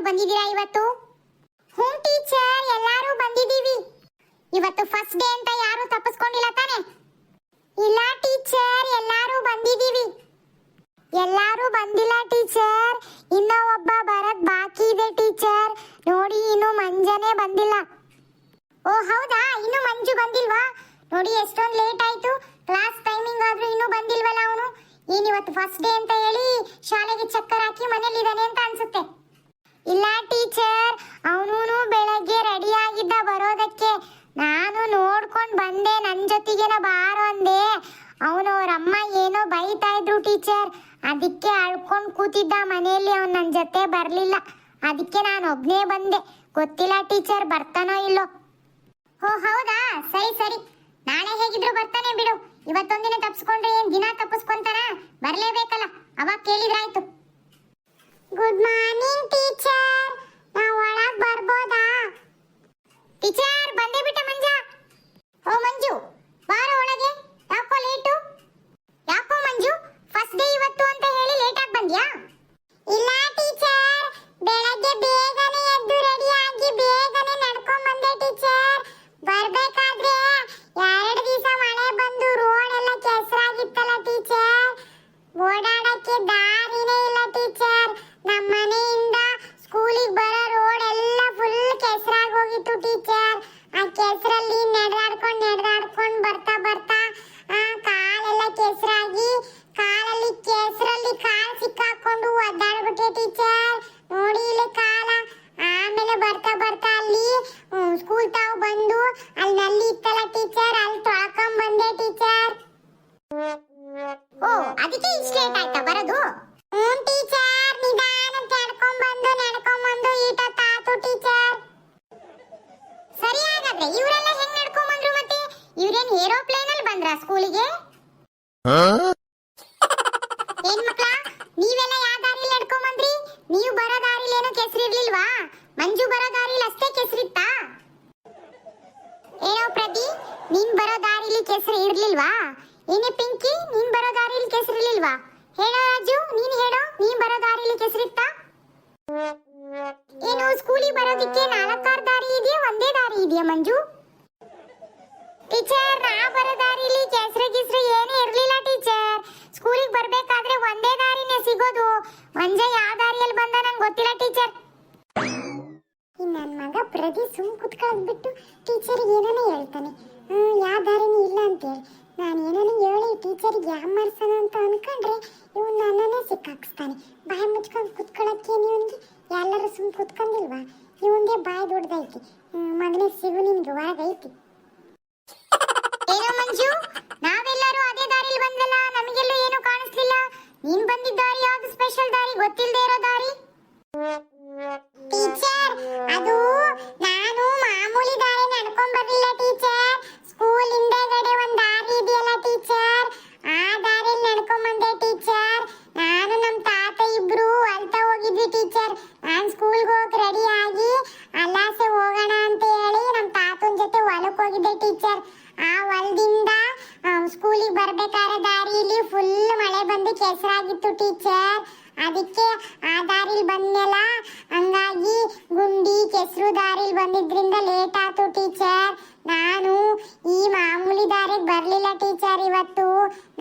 ಬಂದಿದ್ದೀರಾ ಇವತ್ತು? ಹ್ಞೂ ಟೀಚರ್, ಎಲ್ಲರೂ ಬಂದಿದ್ದೀವಿ. ಇವತ್ತು ಫಸ್ಟ್ ಡೇ ಅಂತ ಯಾರು ತಪ್ಪಿಸ್ಕೊಂಡಿಲ್ಲ ತಾನೆ. ಇಲ್ಲ, ಟೀಚರ್, ಎಲ್ಲರೂ ಬಂದಿದ್ದೀವಿ. ಎಲ್ಲರೂ ಬಂದಿಲ್ಲ, ಟೀಚರ್. ಇನ್ನ ಒಬ್ಬ ಬರಕ್ ಬಾಕಿ ಇದೆ, ಟೀಚರ್. ನೋಡಿ, ಇನ್ನು ಮಂಜನೆ ಬಂದಿಲ್ಲ. ಓ, ಹೌದಾ? ಇನ್ನು ಮಂಜು ಬಂದಿಲ್ವಾ? ನೋಡಿ, ಎಷ್ಟೊಂದು ಲೇಟ್ ಆಯ್ತು. ಕ್ಲಾಸ್ ಟೈಮಿಂಗ್ ಆದ್ರೂ ಇನ್ನೂ ಬಂದಿಲ್ವಲ್ಲ ಅವನು? ಏನಿವತ್ತು ಫಸ್ಟ್ ಡೇ ಅಂತ ಹೇಳಿ ಶಾಲೆಗೆ ಚಕ್ಕರ್ ಹಾಕಿ ಮನೇಲಿದ್ದಾನೆ ಅಂತ ಅನ್ಸುತ್ತೆ. ಇಲ್ಲ ಟೀಚರ್ ಅವನು ಬೆಳಗ್ಗೆ ರೆಡಿ ಆಗಿದ್ದ ಬರೋದಕ್ಕೆ ನಾನು ನೋಡ್ಕೊಂಡು ಬಂದೆ ನನ್ನ ಜೊತೆಗೇನ ಬಾರೋ ಅಂದೆ. ಅವನು ಅವ್ರ ಅಮ್ಮ ಏನೋ ಬೈತಾ ಇದ್ರು ಟೀಚರ್. ಅದಕ್ಕೆ ಅಳ್ಕೊಂಡು ಕೂತಿದ್ದ ಮನೆಯಲ್ಲಿ ಅವನು ನನ್ನ ಜೊತೆ ಬರಲಿಲ್ಲ. ಅದಕ್ಕೆ ನಾನು ಒಬ್ಬನೇ ಬಂದೆ. ಗೊತ್ತಿಲ್ಲ ಟೀಚರ್, ಬರ್ತಾನೋ ಇಲ್ಲೋ. ಓ, ಹೌದಾ? ಸರಿ ಸರಿ. ನಾಳೆ ಹೇಗಿದ್ರು ಬರ್ತಾನೆ ಬಿಡು. ಇವತ್ತೊಂದಿನ ತಪ್ಪಿಸ್ಕೊಂಡ್ರೆ ಏನ್ ದಿನ ತಪ್ಪಿಸ್ಕೊಂತಾನ? ಬರ್ಲೇಬೇಕಲ್ಲ. ಅವಾಗ ಕೇಳಿದ್ರಾಯ್ತು. ಗುಡ್ ಮಾರ್ನಿಂಗ್ ಟೀಚರ್ ನಾವು ಒಳಗ್ ಬರ್ಬೋದಾ? ಟೀಚರ್ ಬಂದೇ ಬಿಟ್ಟ ಮಂಜ. ಓ, ಮಂಜು, ಬಾರ ಒಳಗೆ. ಯಾಕೋ ಲೇಟು ಯಾಕೋ ಮಂಜು ಫಸ್ಟ್ ಡೇ ಇವತ್ತು ಅಂತ ಹೇಳಿ ಲೇಟ್ ಆಗಿ ಬಂದ್ಯಾ? ಹಾಗಾದ್ರೆ ಇವರೆಲ್ಲ ಹೆಂಗ್ ನಡ್ಕೊಂಡ್ ಬಂದ್ರು ಮತ್ತೆ? ಇವ್ರೇನ್ ಏರೋಪ್ಲೇನ್ ಅಲ್ಲಿ ಬಂದ್ರ ಸ್ಕೂಲಿಗೆ ಏನ್ ಮಕ್ಳ ನೀವೆಲ್ಲ ಯಾವ ದಾರಿಲಿ ನಡ್ಕೊಂಡ್ ಬಂದ್ರಿ ನೀವು ಬರೋ ದಾರಿಲಿ ಏನೋ ಕೆಸರಿರ್ಲಿಲ್ವಾ? ಮಂಜು ಬರೋ ದಾರಿಲಿ ಅಷ್ಟೇ ಕೆಸರಿತ್ತಾ? ಏನೋ ಪ್ರತಿ ನೀನ್ ಬರೋ ದಾರಿಲಿ ಕೆಸರು ಇರ್ಲಿಲ್ವಾ? ಏನೇ ಪಿಂಕಿ ನಿನ್ ಬರೋ ದಾರಿಲಿ ಕೆಸರಿರ್ಲಿಲ್ವಾ? ಹೇಳೋ ರಾಜು ನೀನ್ ಹೇಳೋ ನೀನ್ ಬರೋ ದಾರಿಲಿ ಕೆಸರಿತ್ತಾ? ಏನು ಸ್ಕೂಲಿಗೆ ಬರೋದಕ್ಕೆ ನಾಲ್ಕಾರು ದಾರಿ ಇದೆಯಾ? ಒಂದೇ ದಾರಿ ಇದೆಯಾ ಮಂಜು? ಟೀಚರ್ ನಾ ಬರೋ ದಾರಿಲಿ ಕೆಸರು ಗಿಸ್ರು ಏನೇ ಇರಲಿಲ್ಲ ಟೀಚರ್ ಸ್ಕೂಲಿಗೆ ಬರಬೇಕಾದ್ರೆ ಒಂದೇ ದಾರಿನೇ ಸಿಗೋದು. ಮಂಜ, ಯಾವ ದಾರಿಯಲ್ಲಿ ಬಂದ ನಂಗೆ ಗೊತ್ತಿಲ್ಲ ಟೀಚರ್ ನನ್ನ ಮಗ ಪ್ರತಿ ಸುಮ್ ಕುತ್ಕೊಂಡ್ಬಿಟ್ಟು ಟೀಚರ್ ಏನೇನೋ ಹೇಳ್ತಾನೆ. ಯಾವ ದಾರಿನೂ ಇಲ್ಲ ಅಂತೇಳಿ. ನಾನು ಏನೇನು ಹೇಳಿ ಟೀಚರಿಗೆ ಯಾಮರ್ಸನ ಅಂತ ಅನ್ಕೊಂಡ್ರೆ ಇವನು ನನ್ನನ್ನೇ ಸಿಕ್ಕಾಕಿಸ್ತಾನೆ. ಬಾಯಿ ಮುಚ್ಕೊಂಡು ಕುತ್ಕೊಳ್ಳೋಕ್ಕೆ ಇವನಿಗೆ ಎಲ್ಲರೂ ಸುಮ್ ಕುತ್ಕೊಂಡಿಲ್ವಾ? ಇವಂದೇ ಬಾಯಿ ದೊಡ್ಡದೈತಿ. ಮಗನೇ ಸಿಗು ನಿನ್ಗೆ ಹೊರಗೈತಿ ಏನೋ ಮಂಜು ನಾವೆಲ್ಲರೂ ಅದೇ ದಾರಿಲಿ ಬಂದಲ್ಲ ನಮಗೆಲ್ಲೂ ಏನು ಕಾಣಿಸ್ಲಿಲ್ಲ. ನೀನ್ ಬಂದಿದ್ದ ದಾರಿ ಯಾವ್ದು ಸ್ಪೆಷಲ್ ದಾರಿ? ಗೊತ್ತಿಲ್ಲದೆ ಇರೋ ದಾರಿ? ಟೀಚರ್ ಅದು ಅದಕ್ಕೆ ಆ ದಾರಿಲಿ ಬಂದೆಲ್ಲ ಹಂಗಾಗಿ ಗುಂಡಿ ಕೆಸರು ದಾರಿಲಿ ಬಂದಿದ್ರಿಂದ ಲೇಟ್ ಆಯ್ತು ಟೀಚರ್. ನಾನು ಈ ಮಾಮೂಲಿ ದಾರಿಗೆ ಬರಲಿಲ್ಲ ಟೀಚರ್ ಇವತ್ತು.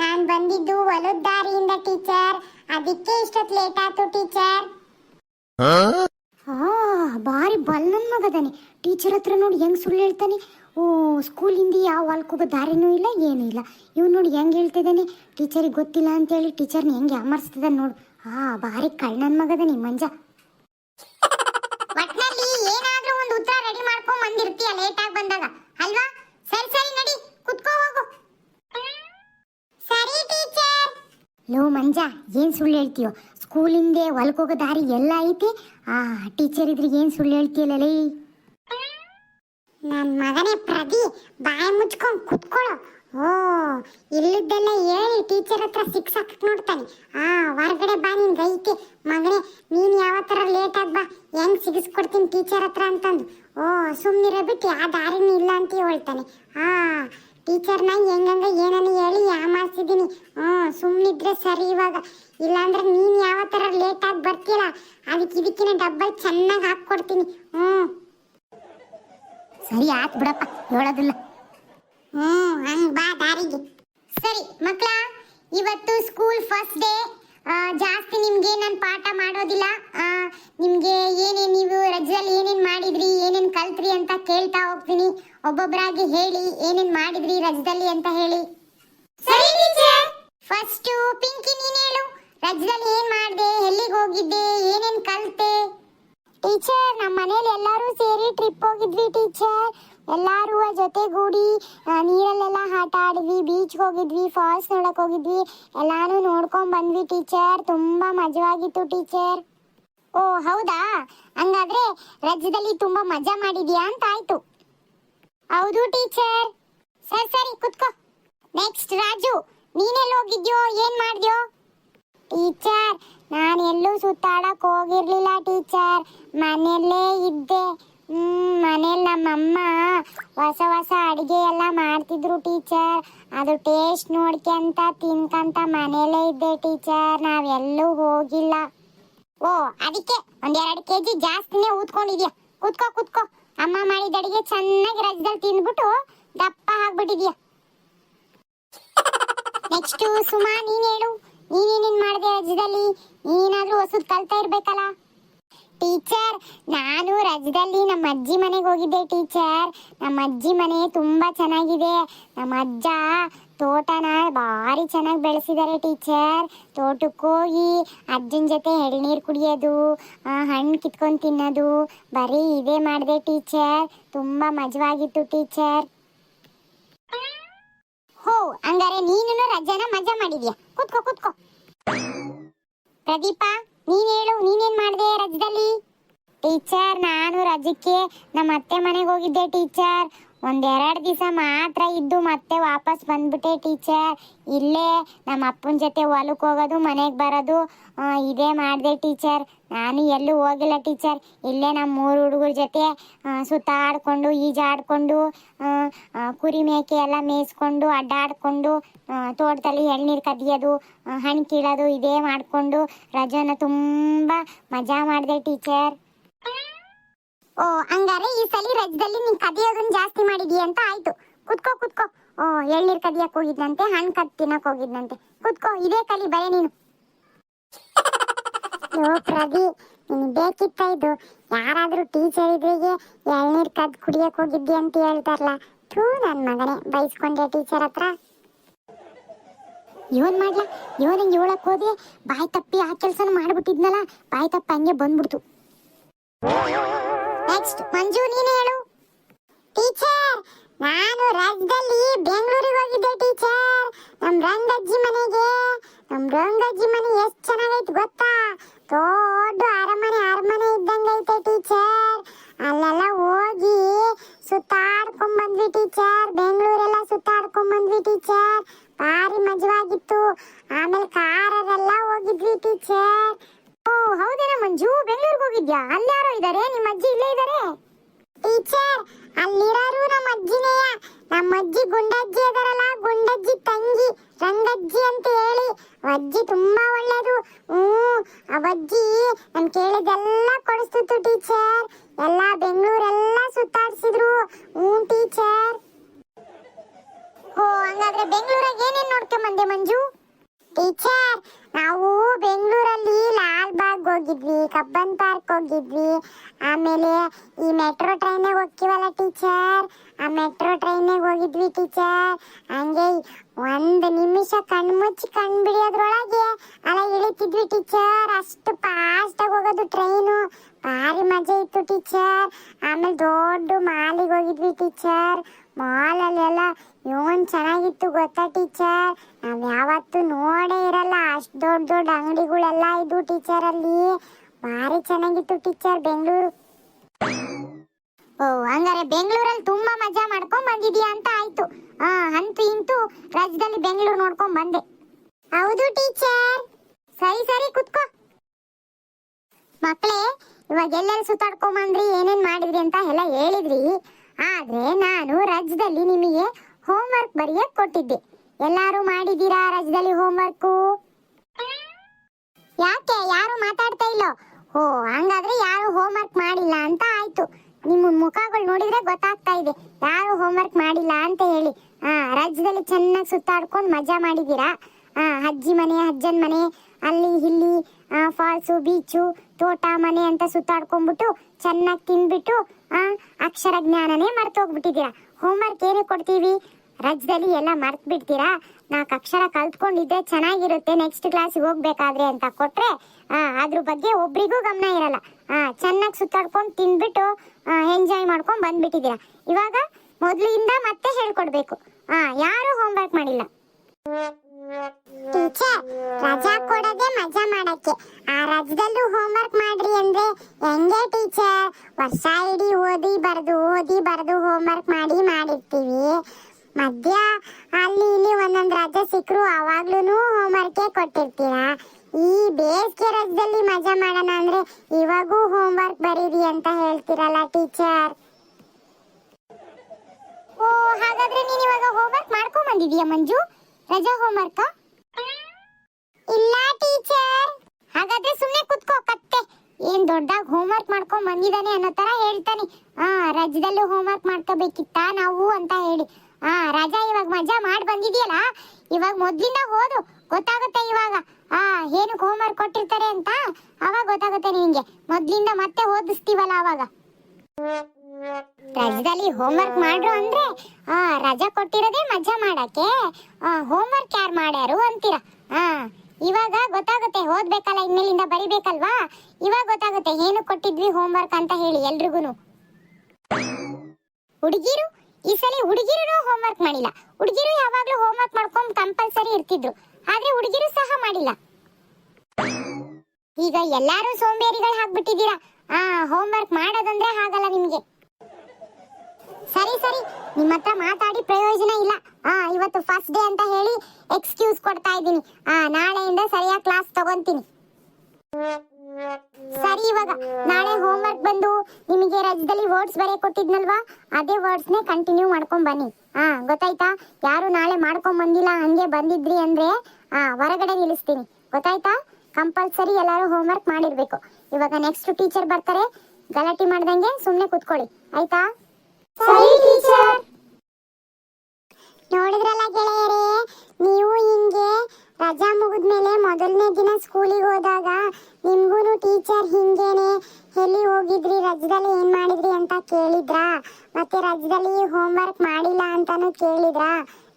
ನಾನು ಬಂದಿದ್ದು ಹೊಲದ ದಾರಿಯಿಂದ ಟೀಚರ್. ಅದಕ್ಕೆ ಇಷ್ಟೊತ್ತು ಲೇಟ್ ಆಯ್ತು ಟೀಚರ್. ಬಾರಿ ಬಲ್ಲನ್ ಮಗದಾನೆ. ಟೀಚರ್ ಹತ್ರ ನೋಡಿ ಹೆಂಗ್ ಸುಳ್ಳು ಹೇಳ್ತಾನೆ. ಓ, ಸ್ಕೂಲಿಂದ ಯಾವ ಹೊಲ್ಕ್ ಹೋಗೋ ದಾರಿನೂ ಇಲ್ಲ, ಏನೂ ಇಲ್ಲ. ಇವ್ನು ನೋಡಿ ಹೆಂಗ್ ಹೇಳ್ತಿದ್ದಾನೆ? ಟೀಚರಿಗೆ ಗೊತ್ತಿಲ್ಲ ಅಂತೇಳಿ ಟೀಚರ್ನ ಹೆಂಗೆ ಅಮರ್ಸ್ತಿದ್ದಾನೆ ನೋಡು. ಆ, ಬಾರಿ ಕಳ್ಳನ ಮಗದ ನಿಮ್ಮ ಮಂಜ. ಒಟ್ನಲ್ಲಿ ಏನಾದ್ರೂ ಒಂದು ಉತ್ತರ ರೆಡಿ ಮಾಡ್ಕೊಂಡ್ ಬಂದಿರ್ತೀಯ ಲೇಟ್ ಆಗಿ ಬಂದಾಗ. ಅಲ್ವಾ? ಸರಿ ಸರಿ, ನಡಿ, ಕುತ್ಕೋ, ಹೋಗು. ಸರಿ ಟೀಚರ್ ಲೋ, ಮಂಜ, ಏನ್ ಸುಳ್ಳು ಹೇಳ್ತೀಯೋ? ಸ್ಕೂಲಿಂದೆ ಹೊಲಕ್ಕೆ ಹೋಗೋ ದಾರಿ ಎಲ್ಲ ಐತಿ. ಆ ಟೀಚರ್ ಇದ್ರಿಗೆ ಏನ್ ಸುಳ್ಳು ಹೇಳ್ತೀಯಲ್ಲ ನನ್ನ ಮಗನೇ ಪ್ರದಿ ಬಾಯಿ ಮುಚ್ಕೊಂಡು ಕುತ್ಕೊಳ್ಳೋ ಓ ಇಲ್ಲಿದ್ದೆಲ್ಲ ಹೇಳಿ ಟೀಚರ್ ಹತ್ರ ಸಿಕ್ಸ್ ಹಾಕಕ್ ನೋಡ್ತಾನೆ. ಆ, ಹೊರಗಡೆ ಬಾ ನಿನ್ಗೆ ಐತಿ ಮಗನೇ, ನೀನ್ ಯಾವ ಥರ ಲೇಟ್ ಆಗಿ ಬಾ. ಹೆಂಗ್ ಸಿಗಿಸ್ಕೊಡ್ತೀನಿ ಟೀಚರ್ ಹತ್ರ ಅಂತಂದು. ಓ ಸುಮ್ಮನಿರ ಬಿಟ್ಟು, ಆ ದಾರಿನೂ ಇಲ್ಲ ಅಂತ ಹೇಳ್ತಾನೆ. ಆ ಟೀಚರ್ನ ಹೆಂಗಂಗ ಏನನ್ನ ಹೇಳಿ ಯಾಮಾರ್ಸಿದ್ದೀನಿ ಹ್ಞೂ ಸುಮ್ಮನಿದ್ರೆ ಸರಿ ಇವಾಗ. ಇಲ್ಲಾಂದ್ರೆ ನೀನು ಯಾವ ಥರ ಲೇಟಾಗಿ ಬರ್ತೀರ ಅದಕ್ಕೆ ಇದಕ್ಕಿನ ಡಬ್ಬಲ್ ಚೆನ್ನಾಗಿ ಹಾಕ್ಕೊಡ್ತೀನಿ. ಹ್ಞೂ ಸರಿ ಆಯ್ತು ಬಿಡಪ್ಪ ಹೇಳೋದಿಲ್ಲ ಹ್ಞೂ ಹಂಗ್ ಬಾ ದಾರಿಗೆ. ಸರಿ ಮಕ್ಕಳ ಇವತ್ತು ಸ್ಕೂಲ್ ಫಸ್ಟ್ ಡೇ ಜಾಸ್ತಿ ನಿಮ್ಗೆ ನಾನು ಪಾಠ ಮಾಡೋದಿಲ್ಲ. ನಿಮ್ಗೆ ಏನೇನು ನೀವು ರಜದಲ್ಲಿ ಏನೇನು ಮಾಡಿದ್ರಿ, ಏನೇನು ಕಲ್ತ್ರಿ ಅಂತ ಕೇಳ್ತಾ ಹೋಗ್ತೀನಿ. ಒಬ್ಬೊಬ್ಬರಾಗಿ ಹೇಳಿ, ಏನೇನು ಮಾಡಿದ್ರಿ ರಜದಲ್ಲಿ ಅಂತ ಹೇಳಿ. ಸರಿ ಟೀಚರ್ ಫಸ್ಟ್ ಪಿಂಕಿ, ನೀನ್ ಹೇಳು. ರಜದಲ್ಲಿ ಏನು ಮಾಡ್ದೆ, ಎಲ್ಲಿಗೆ ಹೋಗಿದ್ದೆ, ಏನೇನು ಕಲ್ತೆ? ಟೀಚರ್ ನಮ್ಮ ಮನೇಲಿ ಎಲ್ಲರೂ ಸೇರಿ ಟ್ರಿಪ್ ಹೋಗಿದ್ವಿ ಟೀಚರ್ ಎಲ್ಲರೂ ಜೊತೆಗೂಡಿ ನೀರಲ್ಲೆಲ್ಲ ಆಟ ಆಡಿದ್ವಿ ಬೀಚ್ಗೆ ಹೋಗಿದ್ವಿ ಫಾಲ್ಸ್ ನೋಡಕ್ ಹೋಗಿದ್ವಿ, ಎಲ್ಲಾನು ನೋಡ್ಕೊಂಡ್ ಬಂದ್ವಿ ಟೀಚರ್ ತುಂಬಾ ಮಜವಾಗಿತ್ತು ಟೀಚರ್ ಓ, ಹೌದಾ? ಹಂಗಾದ್ರೆ ರಜದಲ್ಲಿ ತುಂಬಾ ಮಜಾ ಮಾಡಿದ್ಯಾ ಅಂತ ಆಯ್ತು. ಹೌದು ಟೀಚರ್ ಸರಿ ಸರಿ, ಕುತ್ಕೋ. ನೆಕ್ಸ್ಟ್ ರಾಜು, ನೀನೆಲ್ಲಿ ಹೋಗಿದ್ಯೋ, ಏನ್ ಮಾಡಿದ್ಯೋ? ಟೀಚರ್ ನಾನು ಎಲ್ಲೂ ಸುತ್ತಾಡಕ್ ಹೋಗಿರ್ಲಿಲ್ಲ ಟೀಚರ್ ಮನೆಯಲ್ಲೇ ಇದ್ದೆ. ಹ್ಮ್, ಮನೇಲಿ ನಮ್ಮಮ್ಮ ಹೊಸ ಹೊಸ ಅಡಿಗೆ ಎಲ್ಲ ಮಾಡ್ತಿದ್ರು ಟೀಚರ್. ಅದು ಟೇಸ್ಟ್ ನೋಡ್ಕೊಂತ ತಿನ್ಕಂತ ಮನೆಯಲ್ಲೇ ಇದ್ದೆ ಟೀಚರ್. ನಾವೆಲ್ಲೂ ಹೋಗಿಲ್ಲ. ಓ, ಅದಕ್ಕೆ ಒಂದೆರಡು ಕೆ ಜಿ ಜಾಸ್ತಿನೇ ಊದ್ಕೊಂಡಿದ್ಯಾ? ಕುತ್ಕೋ ಕುತ್ಕೋ. ಅಮ್ಮ ಮಾಡಿದ ಅಡಿಗೆ ಚೆನ್ನಾಗಿ ರಜದಲ್ಲಿ ತಿಂದ್ಬಿಟ್ಟು ದಪ್ಪ ಆಗ್ಬಿಟ್ಟಿದ್ಯಾ? ನೆಕ್ಸ್ಟ್ ಸುಮಾ, ನೀನ್ ಹೇಳು. ನೀನೇನೇನ್ ಮಾಡಿದೆ ರಜದಲ್ಲಿ? ನೀನಾದ್ರೂ ಹೊಸದ್ ಕಲ್ತಾ ಇರ್ಬೇಕಲ್ಲ? ಟೀಚರ್, ನಾನು ರಜದಲ್ಲಿ ನಮ್ಮ ಅಜ್ಜಿ ಮನೆಗೆ ಹೋಗಿದ್ದೆ ಟೀಚರ್. ನಮ್ಮ ಅಜ್ಜಿ ಮನೆ ತುಂಬಾ ಚೆನ್ನಾಗಿದೆ. ನಮ್ಮ ಅಜ್ಜ ತೋಟನ ಭಾರಿ ಚೆನ್ನಾಗಿ ಬೆಳೆಸಿದ್ದಾರೆ ಟೀಚರ್. ತೋಟಕ್ಕೆ ಹೋಗಿ ಅಜ್ಜನ ಜೊತೆ ಎಳ್ನೀರು ಕುಡಿಯೋದು ಹಣ್ಣು ಕಿತ್ಕೊಂಡು ತಿನ್ನೋದು, ಬರೀ ಇದೇ ಮಾಡಿದೆ ಟೀಚರ್. ತುಂಬ ಮಜವಾಗಿತ್ತು ಟೀಚರ್. ಹೋ, ಹಂಗಾರೆ ನೀನು ರಜಾನ ಮಜಾ ಮಾಡಿದ್ಯಾ? ಕುತ್ಕೋ ಕುತ್ಕೋ. ಪ್ರದೀಪ ನೀನ್ ಹೇಳು ನೀನೇನ್ ಮಾಡಿದೆ ರಜದಲ್ಲಿ? ಟೀಚರ್ ನಾನು ರಜಕ್ಕೆ ನಮ್ಮ ಅತ್ತೆ ಮನೆಗೆ ಹೋಗಿದ್ದೆ ಟೀಚರ್ ಒಂದೆರಡು ದಿವಸ ಮಾತ್ರ ಇದ್ದು ಮತ್ತೆ ವಾಪಸ್ ಬಂದ್ಬಿಟ್ಟೆ ಟೀಚರ್. ಇಲ್ಲೇ ನಮ್ಮ ಅಪ್ಪನ ಜೊತೆ ಹೊಲಕ್ಕೆ ಹೋಗೋದು, ಮನೆಗೆ ಬರೋದು ಇದೇ ಮಾಡಿದೆ ಟೀಚರ್. ನಾನು ಎಲ್ಲೂ ಹೋಗಿಲ್ಲ ಟೀಚರ್. ಇಲ್ಲೇ ನಮ್ಮ ಮೂರು ಹುಡುಗರ ಜೊತೆ ಸುತ್ತಾಡಿಕೊಂಡು, ಈಜಾಡ್ಕೊಂಡು ಕುರಿ ಮೇಕೆ ಎಲ್ಲ ಮೇಯಿಸ್ಕೊಂಡು, ಅಡ್ಡಾಡ್ಕೊಂಡು ತೋಟದಲ್ಲಿ ಎಳ್ನೀರು ಕದಿಯೋದು ಹಣ್ಣು ಕೀಳೋದು, ಇದೇ ಮಾಡಿಕೊಂಡು ರಜಾನ ತುಂಬ ಮಜಾ ಮಾಡಿದೆ ಟೀಚರ್. ಓ, ಹಂಗಾರೆ ಈ ಸಲ ರಜದಲ್ಲಿ ನೀನ್ ಕದಿಯೋದನ್ನ ಜಾಸ್ತಿ ಮಾಡಿದೀಯ ಅಂತ ಆಯ್ತು. ಕುತ್ಕೋ ಕುತ್ಕೋ. ಓ, ಎಳ್ನೀರ್ ಕದಿಯಕ್ ಹೋಗಿದ್ನಂತೆ, ಹಣ್ಣು ಕದ್ ತಿನ್ನಕ್ ಹೋಗಿದ್ನಂತೆ. ಕುತ್ಕೋ, ಇದೇ ಕಲಿ, ಬರೆ ನೀನು. ಓ ಪ್ರದಿ ಬೇಕಿತ್ತ ಇದು. ಯಾರಾದ್ರೂ ಟೀಚರ್ ಇದ್ರಿಗೆ ಎಳ್ನೀರ್ ಕದ್ ಕುಡಿಯಕ್ ಹೋಗಿದ್ದಿ ಅಂತ ಹೇಳ್ತಾರಲ್ಲ. ಥೂ, ನನ್ ಮಗನೇ, ಬೈಸ್ಕೊಂಡೆ ಟೀಚರ್ ಹತ್ರ. ಇವನ್ ಮಾಡ್ಲಾ? ಇವನಿಗೆ ಹೇಳಕ್ ಹೋದ್ರೆ ಬಾಯಿ ತಪ್ಪಿ ಆ ಕೆಲ್ಸನ ಮಾಡ್ಬಿಟ್ಟಿದ್ನಲ್ಲ, ಬಾಯಿ ತಪ್ಪಿ ಹಂಗೆ ಬಂದ್ಬಿಡ್ತು. ನೆಕ್ಸ್ಟ್ ಮಂಜು, ನೀನು ಹೇಳು. ಟೀಚರ್ ನಾನು ರಾಜ್ಯದಲ್ಲಿ ಬೆಂಗಳೂರಿಗೆ ಹೋಗಿದ್ದೆ ಟೀಚರ್ ನಮ್ ರಂಗಜ್ಜಿ ಮನೆಗೆ. ನಮ್ ರಂಗಜ್ಜಿ ಮನೆ ಎಷ್ಟು ಚೆನ್ನಾಗೈತೆ ಗೊತ್ತಾ? ದೊಡ್ಡ ಅರಮನೆ ಅರಮನೆ ಇದ್ದಂಗೈತೆ ಟೀಚರ್ ಅಲ್ಲೆಲ್ಲ ಹೋಗಿ ಸುತ್ತಾಡ್ಕೊಂಡ್ ಬಂದ್ವಿ ಟೀಚರ್ ಬೆಂಗಳೂರೆಲ್ಲ ಸುತ್ತಾಡ್ಕೊಂಡ್ ಬಂದ್ವಿ ಟೀಚರ್ ಭಾರಿ ಮಜವಾಗಿತ್ತು. ಆಮೇಲೆ ಕಾರರೆಲ್ಲ ಹೋಗಿದ್ವಿ ಟೀಚರ್ ಓ ಹೌದೇನ ಮಂಜು ಬೆಂಗಳೂರಿಗೆ ಹೋಗಿದ್ಯಾ? ಅಲ್ಲಿ ಯಾರೋ ಇದಾರೆ? ನಿಮ್ಮ ಅಜ್ಜಿ ಇಲ್ಲೇ ಇದಾರೆ? ಟೀಚರ್, ಅಲ್ಲಿರೋರು ನಮ್ಮ ಅಜ್ಜಿನೇಯ. ನಮ್ಮ ಅಜ್ಜಿ ಗುಂಡಜ್ಜಿ ಇದಾರಲ್ಲ, ಗುಂಡಜ್ಜಿ ತಂಗಿ, ರಂಗಜ್ಜಿ ಅಂತ ಹೇಳಿ. ಅಜ್ಜಿ ತುಂಬಾ ಒಳ್ಳೇದು ಹ್ಮ್ ಅವಜ್ಜಿ ನಮ್ ಕೇಳಿದೆಲ್ಲ ಕೊಡಿಸ್ತಿತ್ತು ಟೀಚರ್. ಎಲ್ಲ ಬೆಂಗಳೂರೆಲ್ಲ ಸುತ್ತಾಡ್ಸಿದ್ರು ಹ್ಞೂ ಟೀಚರ್ ಓ ಹಂಗಾದ್ರೆ ಬೆಂಗಳೂರಾಗ ಏನೇನ್ ನೋಡ್ಕೊಂಡ್ ಬಂದೆ ಮಂಜು ಟೀಚರ್ ನಾವು ಬೆಂಗಳೂರಲ್ಲಿ ಲಾಲ್ ಬಾಗ್ ಹೋಗಿದ್ವಿ ಕಬ್ಬನ್ ಪಾರ್ಕ್ ಹೋಗಿದ್ವಿ ಆಮೇಲೆ ಈ ಮೆಟ್ರೋ ಟ್ರೈನಾಗ ಹೋಗ್ತೀವಲ್ಲ ಟೀಚರ್ ಆ ಮೆಟ್ರೋ ಟ್ರೈನಾಗ ಹೋಗಿದ್ವಿ ಟೀಚರ್. ಹಂಗೆ ಒಂದು ನಿಮಿಷ ಕಣ್ಮುಚ್ಚಿ ಕಣ್ ಬಿಡಿಯೋದ್ರೊಳಗೆ ಅಲ್ಲ ಇಳಿತಿದ್ವಿ ಟೀಚರ್. ಅಷ್ಟು ಫಾಸ್ಟಾಗಿ ಹೋಗೋದು ಟ್ರೈನು ಭಾರಿ ಮಜಾ ಇತ್ತು ಟೀಚರ್. ಆಮೇಲೆ ದೊಡ್ಡ ಮಾಲಿಗೆ ಹೋಗಿದ್ವಿ ಟೀಚರ್. ಮಾಲಲ್ಲೆಲ್ಲ ಯೋನ್ ಚೆನ್ನಾಗಿತ್ತು ಗೊತ್ತಾ ಟೀಚರ್? ನಾವ್ ಯಾವತ್ತೂ ನೋಡೇ ಇರಲ್ಲ. ಅಷ್ಟು ದೊಡ್ಡ ದೊಡ್ಡ ಅಂಗಡಿಗಳೆಲ್ಲ ಇದ್ವು ಟೀಚರ್ ಅಲ್ಲಿ. ಭಾರಿ ಚೆನ್ನಾಗಿತ್ತು ಟೀಚರ್. ಬೆಂಗಳೂರು ಓ, ಹಂಗಾರೆ ಬೆಂಗಳೂರಲ್ಲಿ ತುಂಬಾ ಮಜಾ ಮಾಡ್ಕೊಂಡ್ ಬಂದಿದ್ದೀಯ ಅಂತ ಆಯ್ತು. ಆ, ಅಂತೂ ಇಂತೂ ರಾಜ್ಯದಲ್ಲಿ ಬೆಂಗಳೂರು ನೋಡ್ಕೊಂಡ್ ಬಂದೆ. ಹೌದು ಟೀಚರ್. ಸರಿ ಸರಿ, ಕುತ್ಕೋ. ಮಕ್ಕಳೇ ಇವಾಗ ಎಲ್ಲೆಲ್ಲಿ ಸುತ್ತಾಡ್ಕೊಂಬಂದ್ರಿ, ಏನೇನ್ ಮಾಡಿದ್ರಿ ಅಂತ ಎಲ್ಲ ಹೇಳಿದ್ರಿ. ಆದ್ರೆ ನಾನು ರಾಜ್ಯದಲ್ಲಿ ನಿಮಗೆ ಹೋಮ್ ವರ್ಕ್ ಬರೆಯಕ್ ಕೊಟ್ಟಿದ್ದೆ. ಎಲ್ಲಾರು ಮಾಡಿದೀರಾ ಹೋಮ್ ಹೋಮ್ವರ್ಕು ಯಾಕೆ? ಯಾರು ಮಾತಾಡ್ತಾ ಇಲ್ಲೋ? ಓ, ಹಂಗಾದ್ರೆ ಯಾರು ಹೋಮ್ವರ್ಕ್ ಮಾಡಿಲ್ಲ ಅಂತ ಆಯ್ತು. ನಿಮ್ಮ ಮುಖಗಳು ನೋಡಿದ್ರೆ ಗೊತ್ತಾಗ್ತಾ ಇದೆ. ಯಾರು ಹೋಮ್ವರ್ಕ್ ಮಾಡಿಲ್ಲ ಅಂತ ಹೇಳಿ. ಹಾ ರಾಜ್ಯದಲ್ಲಿ ಚೆನ್ನಾಗಿ ಸುತ್ತಾಡ್ಕೊಂಡು ಮಜಾ ಮಾಡಿದೀರಾ ಹಾ ಅಜ್ಜಿ ಮನೆ, ಅಜ್ಜನ್ ಮನೆ, ಅಲ್ಲಿ ಇಲ್ಲಿ ಫಾಲ್ಸು ಬೀಚು ತೋಟ, ಮನೆ ಅಂತ ಸುತ್ತಾಡ್ಕೊಂಡ್ಬಿಟ್ಟು ಚೆನ್ನಾಗಿ ತಿನ್ಬಿಟ್ಟು ಆ, ಅಕ್ಷರ ಜ್ಞಾನನೇ ಮರ್ತೋಗ್ಬಿಟ್ಟಿದ್ದೀರಾ? ಹೋಮ್ವರ್ಕ್ ಏನೇ ಕೊಡ್ತೀವಿ? ರಜದಲ್ಲಿ ಎಲ್ಲ ಮರ್ತ್ ಬಿಡ್ತೀರಾ ನಾಲ್ಕು ಅಕ್ಷರ ಕಲ್ತ್ಕೊಂಡಿದ್ದೆ, ಚೆನ್ನಾಗಿರುತ್ತೆ ನೆಕ್ಸ್ಟ್ ಕ್ಲಾಸಿಗೆ ಹೋಗ್ಬೇಕಾದ್ರೆ ಅಂತ ಕೊಟ್ರೆ ಅದ್ರ ಬಗ್ಗೆ ಒಬ್ರಿಗೂ ಗಮನ ಇರಲ್ಲ. ಚೆನ್ನಾಗಿ ಸುತ್ತಾಡ್ಕೊಂಡು ತಿನ್ಬಿಟ್ಟು ಎಂಜಾಯ್ ಮಾಡ್ಕೊಂಡು ಬಂದ್ಬಿಟ್ಟಿದ್ದೀರಾ. ಇವಾಗ ಮೊದಲಿಂದ ಮತ್ತೆ ಹೇಳ್ಕೊಡ್ಬೇಕು. ಯಾರು ಹೋಮ್ವರ್ಕ್ ಮಾಡಿಲ್ಲ. ಟೀಚರ್, ರಜಾ ಕೊಡದೆ ಮಜಾ ಮಾಡಕ್ಕೆ. ಆ ರಜದಲ್ಲೂ ಹೋಮ್ವರ್ಕ್ ಮಾಡ್ರಿ ಅಂದ್ರೆ ಹೆಂಗೆ ಟೀಚರ್? ವರ್ಷ ಇಡೀ ಓದಿ ಬರೆದು ಓದಿ ಬರೆದು ಹೋಮ್ವರ್ಕ್ ಮಾಡಿ ಮಾಡಿರ್ತೀವಿ. ಮಧ್ಯ ಅಲ್ಲಿ ಇಲ್ಲಿ ಒಂದೊಂದು ರಜೆ ಸಿಕ್ಕರು ಅವಾಗ್ಲೂ ಹೋಮ್ವರ್ಕೇ ಕೊಟ್ಟಿರ್ತೀರಾ? ಈ ಬೇಸಿಗೆ ರಜದಲ್ಲಿ ಮಜಾ ಮಾಡೋಣ ಅಂದ್ರೆ ಇವಾಗೂ ಹೋಮ್ವರ್ಕ್ ಬರೀರಿ ಅಂತ ಹೇಳ್ತೀರಲ್ಲ ಟೀಚರ್? ಓ, ಹಾಗಾದ್ರೆ ನೀನು ಇವಾಗ ಹೋಮ್ವರ್ಕ್ ಮಾಡ್ಕೊಂಡ್ ಬಂದಿದೀಯ ಮಂಜು? ರಜಾ ಹೋಮ್ವರ್ಕ್ ಇಲ್ಲ ಟೀಚರ್. ಹಾಗಾದ್ರೆ ಸುಮ್ಮನೆ ಕುತ್ಕೋ ಕತ್ತೆ. ಏನ್ ದೊಡ್ಡದಾಗ ಹೋಮ್ವರ್ಕ್ ಮಾಡ್ಕೊಂಡ್ ಬಂದಿದ್ದಾನೆ ಅನ್ನೋ ತರ ಹೇಳ್ತಾನೆ. ಆ ರಜದಲ್ಲೂ ಹೋಮ್ವರ್ಕ್ ಮಾಡ್ಕೋಬೇಕಿತ್ತಾ ನಾವು ಅಂತ ಹೇಳಿ. ಆ ರಜಾ ಇವಾಗ ಮಜಾ ಮಾಡಿ ಬಂದಿದೆಯಲ್ಲ? ಇವಾಗ ಮೊದ್ಲಿಂದ ಓದು, ಗೊತ್ತಾಗುತ್ತೆ ಇವಾಗ. ಆ ಏನು ಹೋಮ್ವರ್ಕ್ ಕೊಟ್ಟಿರ್ತಾರೆ ಅಂತ ಅವಾಗ ಗೊತ್ತಾಗುತ್ತೆ ನಿಮಗೆ ಮೊದ್ಲಿಂದ ಮತ್ತೆ ಓದಿಸ್ತೀವಲ್ಲ ಅವಾಗ. ರಜದಲ್ಲಿ ಹೋಮ್ವರ್ಕ್ ಮಾಡ್ರು ಅಂದ್ರೆ, ಆ, ರಜಾ ಕೊಟ್ಟಿರೋದೇ ಮಜಾ ಮಾಡಕ್ಕೆ? ಹೋಮ್ವರ್ಕ್ ಯಾರು ಮಾಡ್ಯಾರು ಅಂತೀರ? ಆ ಇವಾಗ ಗೊತ್ತಾಗುತ್ತೆ, ಓದ್ಬೇಕಲ್ಲ, ಇನ್ಮೇಲಿಂದ ಬರಿಬೇಕಲ್ವಾ? ಇವಾಗ ಗೊತ್ತಾಗುತ್ತೆ ಏನು ಕೊಟ್ಟಿದ್ವಿ ಹೋಮ್ವರ್ಕ್ ಅಂತ ಹೇಳಿ ಎಲ್ರಿಗೂ ಹುಡುಗಿರು? ಈ ಸಲ ಹುಡುಗಿರು ಹೋಮ್ವರ್ಕ್ ಮಾಡಿಲ್ಲ. ಹುಡುಗಿರು ಯಾವಾಗ್ಲೂ ಹೋಮ್ವರ್ಕ್ ಮಾಡ್ಕೊಂಡು ಕಂಪಲ್ಸರಿ ಇರ್ತಿದ್ರು. ಆದ್ರೆ ಹುಡುಗಿರು ಸಹ ಮಾಡಿಲ್ಲ. ಈಗ ಎಲ್ಲಾರು ಸೋಂಬೇರಿಗಳು ಹಾಕ್ಬಿಟ್ಟಿದ್ದೀರಾ ಆ ಹೋಮ್ವರ್ಕ್ ಮಾಡೋದಂದ್ರೆ ಹಾಗಲ್ಲ ನಿಮ್ಗೆ. ಸರಿ ಸರಿ. ನಿಮ್ಮ ಹತ್ರ ಮಾತಾಡಿ ಪ್ರಯೋಜನ ಇಲ್ಲ. ಆ, ಇವತ್ತು ಫಸ್ಟ್ ಡೇ ಅಂತ ಹೇಳಿ ಎಕ್ಸ್ಕ್ಯೂಸ್ ಕೊಡ್ತಾ ಇದ್ದೀನಿ. ಆ, ನಾಳೆಯಿಂದ ಸರಿಯಾಗಿ ಕ್ಲಾಸ್ ತಗೊಂತೀನಿ. ಸರಿ, ಇವಾಗ ನಾಳೆ ಹೋಮ್ವರ್ಕ್ ಬಂದು ನಿಮಗೆ ರಜದಲ್ಲಿ ವರ್ಡ್ಸ್ ಬರೆ ಕೊಟ್ಟಿದ್ನಲ್ವಾ? ಅದೇ ವರ್ಡ್ಸ್ ನೇ ಕಂಟಿನ್ಯೂ ಮಾಡ್ಕೊಂಡ್ ಬನ್ನಿ. ಹಾ, ಗೊತ್ತಾಯ್ತಾ? ಯಾರು ನಾಳೆ ಮಾಡ್ಕೊಂಡ್ ಬಂದಿಲ್ಲ, ಹಂಗೆ ಬಂದಿದ್ರಿ ಅಂದ್ರೆ ಆ ಹೊರಗಡೆ ನಿಲ್ಲಿಸ್ತೀನಿ. ಗೊತ್ತಾಯ್ತಾ? ಕಂಪಲ್ಸರಿ ಎಲ್ಲರೂ ಹೋಮ್ವರ್ಕ್ ಮಾಡಿರ್ಬೇಕು. ಇವಾಗ ನೆಕ್ಸ್ಟ್ ಟೀಚರ್ ಬರ್ತಾರೆ. ಗಲಾಟೆ ಮಾಡ್ದಂಗೆ ಸುಮ್ಮನೆ ಕುತ್ಕೊಳ್ಳಿ. ಆಯ್ತಾ? ಟೀಚರ್ ನೋಡಿದ್ರಲ್ಲ ಗೆಳೆಯರೇ, ನೀವು ಹಿಂಗೆ ರಜಾ ಮುಗಿದ್ಮೇಲೆ ಮೊದಲನೇ ದಿನ ಸ್ಕೂಲಿಗೆ ಹೋದಾಗ ನಿಮ್ಗೂ ಟೀಚರ್ ಹಿಂಗೇನೆ, ಎಲ್ಲಿ ಹೋಗಿದ್ರಿ? ರಜದಲ್ಲಿ ಏನು ಮಾಡಿದ್ರಿ? ಅಂತ ಕೇಳಿದ್ರಾ? ಮತ್ತೆ ರಜದಲ್ಲಿ ಹೋಮ್ವರ್ಕ್ ಮಾಡಿಲ್ಲ ಅಂತಾನು ಕೇಳಿದ್ರಾ?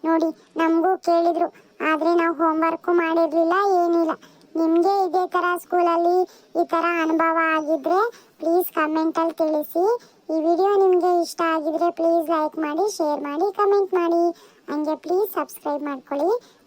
ನೋಡಿ, ನಮಗೂ ಕೇಳಿದ್ರು. ಆದ್ರೆ ನಾವು ಹೋಮ್ವರ್ಕು ಮಾಡಿರಲಿಲ್ಲ, ಏನಿಲ್ಲ. ನಿಮಗೆ ಇದೇ ತರ ಸ್ಕೂಲಲ್ಲಿ ಈ ತರ ಅನುಭವ ಆಗಿದ್ರೆ ಪ್ಲೀಸ್ ಕಮೆಂಟಲ್ಲಿ ತಿಳಿಸಿ. ಈ ವಿಡಿಯೋ ನಿಮಗೆ ಇಷ್ಟ ಆಗಿದ್ರೆ ಪ್ಲೀಸ್ ಲೈಕ್ ಮಾಡಿ ಶೇರ್ ಮಾಡಿ ಕಮೆಂಟ್ ಮಾಡಿ. ಹಂಗೆ ಪ್ಲೀಸ್ ಸಬ್ಸ್ಕ್ರೈಬ್ ಮಾಡ್ಕೊಳ್ಳಿ.